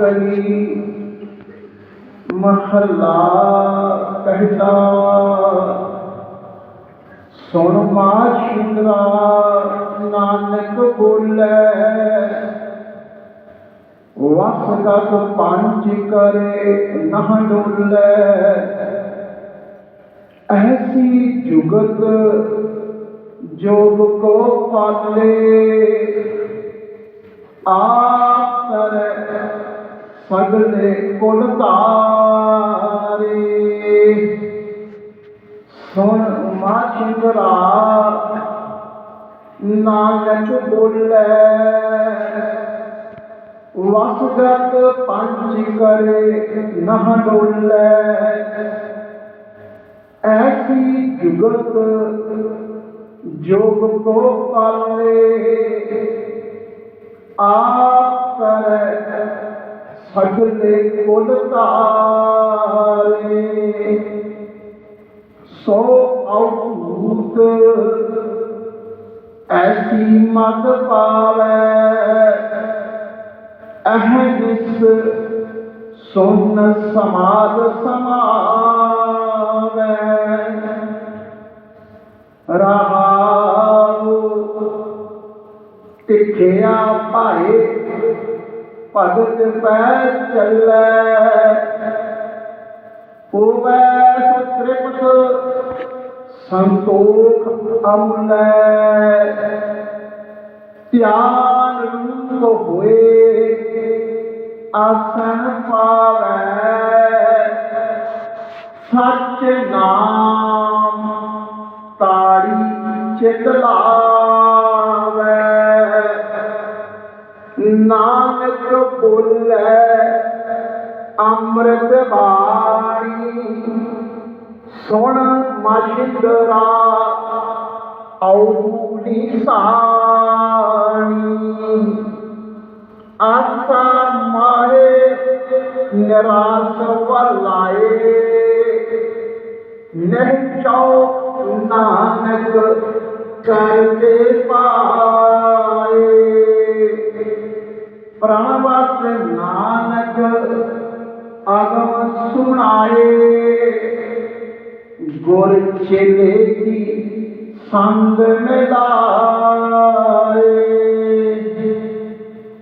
ਗਈ। ਮਹੱਲਾ ਪਹਿਲਾ। ਸੁਣ ਮਾਸ਼ਿੰਦਰਾ ਨਾਨਕ ਬੋਲੇ। ਵਸਗਤ ਪੰਜ ਕਰੇ ਨਹ ਡੋਲੇ। ਐਸੀ ਜੁਗਤ ਜੋਗ ਕੋ ਪਾਲੇ। ਆਪ ਕਰੇ ਸਗਲੇ ਕੁਲ ਤਾਰੇ ਸੁਣ ਮਾ ਮਾਛਿੰਦਰਾ ਨਾਨਕ ਬੋਲੇ। ਵਸਗਤ ਪੰਜ ਕਰੇ ਨਹ ਡੋਲੇ। ਐਸੀ ਜੁਗਤ ਜੋਗ ਕੋ ਪਾਲੇ। ਆਪ ਕਰੈ ਸਗਲੇ ਕੁਲ ਧਾਰੇ ਸੋ ਔਭੂਤ ਐਸੀ ਮਤ ਪਾਵੈ ਅਹਨਿਸ ਸੁਨ ਸਮਾਦ ਸਮਾਵੈ। ਰਹਾਉ ਤਿਖਿਆ ਭਾਏ ਭਗਤ ਪੈ ਚੱਲੈ ਹੋਵੈ ਸਤ੍ਰਿਪਤ ਸੰਤੋਖ ਅਮਲੈ। ਧਿਆਨ ਰੂਪ ਹੋਏ ਆਸਨ ਪਾਵੈ। ਸੱਚ ਨਾਮ ਤਾੜੀ ਚਿਤ ਲਾਵੈ ਨਾਨਕ ਬੋਲੇ, ਅੰਮ੍ਰਿਤ ਬਾਣੀ ਸੁਣ ਮਛਿੰਦਰਾ ਔਣੀ ਸਾਣੀ। ਆਸਾ ਮਾਰੇ ਨਿਰਾਸ ਵਲਾਏ ਨਹੀਂ ਚਉ ਨਾਨਕ ਕਰਦੇ ਪਾਏ। ਪ੍ਰਾਣਵਤ ਨਾਨਕ ਅਗਮ ਸੁਣਾਏ। ਗੁਰ ਚੇਲੇ ਕੀ ਸੰਗ ਮਿਲਾਏ।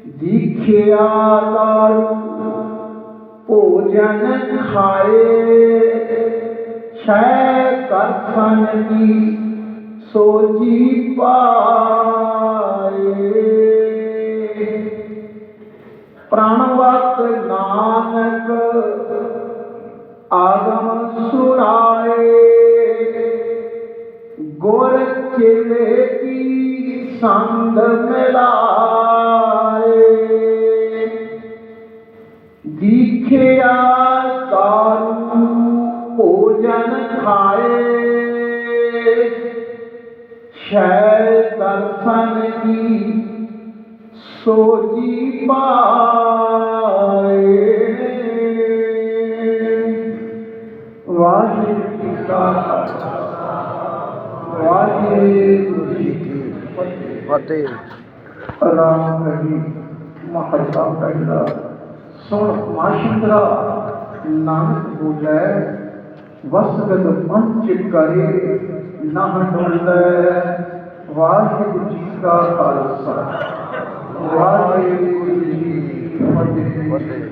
ਦੀਖਿਆ ਦਾਰੂ ਭੋਜਨ ਖਾਏ। ਛੈ ਕਰਸਨ ਕੀ ਸੋਜੀ ਪਾਏ। ਪ੍ਰਣਵਤ ਨਾਨਕ ਆਗਮ ਸੁਰਾਏ। ਗੁਰ ਚੇਲੇ ਕੀ ਸੰਗ ਮਿਲਾਏ। ਦੀਖਿਆ ਦਾਰੂ ਭੋਜਨ ਖਾਏ। ਸ਼ੈ ਦਰਸ਼ਨ ਕੀ ਸੋਜੀ ਪਾਏ ਵਾਹਿਗੁਰੂ ਜੀ ਕਾ ਖਾਲਸਾ। ਵਾਹਿਗੁਰੂ ਜੀ ਕੀ ਫਤਿਹ। ਰਾਮ ਕਹੀ ਮਹੱਲਾ ਪਹਿਲਾ ਸੁਣ ਮਾਸ਼ਿੰਦਰਾ, ਨਾਨਕ ਬੋਲੇ, ਵਸਗਤ ਪੰਚ ਕਰੇ ਨਾ ਡੋਲੇ। ਵਾਹਿਗੁਰੂ ਜੀ ਕਾ ਖਾਲਸਾ। ਵਾਹਿਗੁਰੂ ਜੀ ਕੀ ਫਤਿਹ ਫਤਿਹ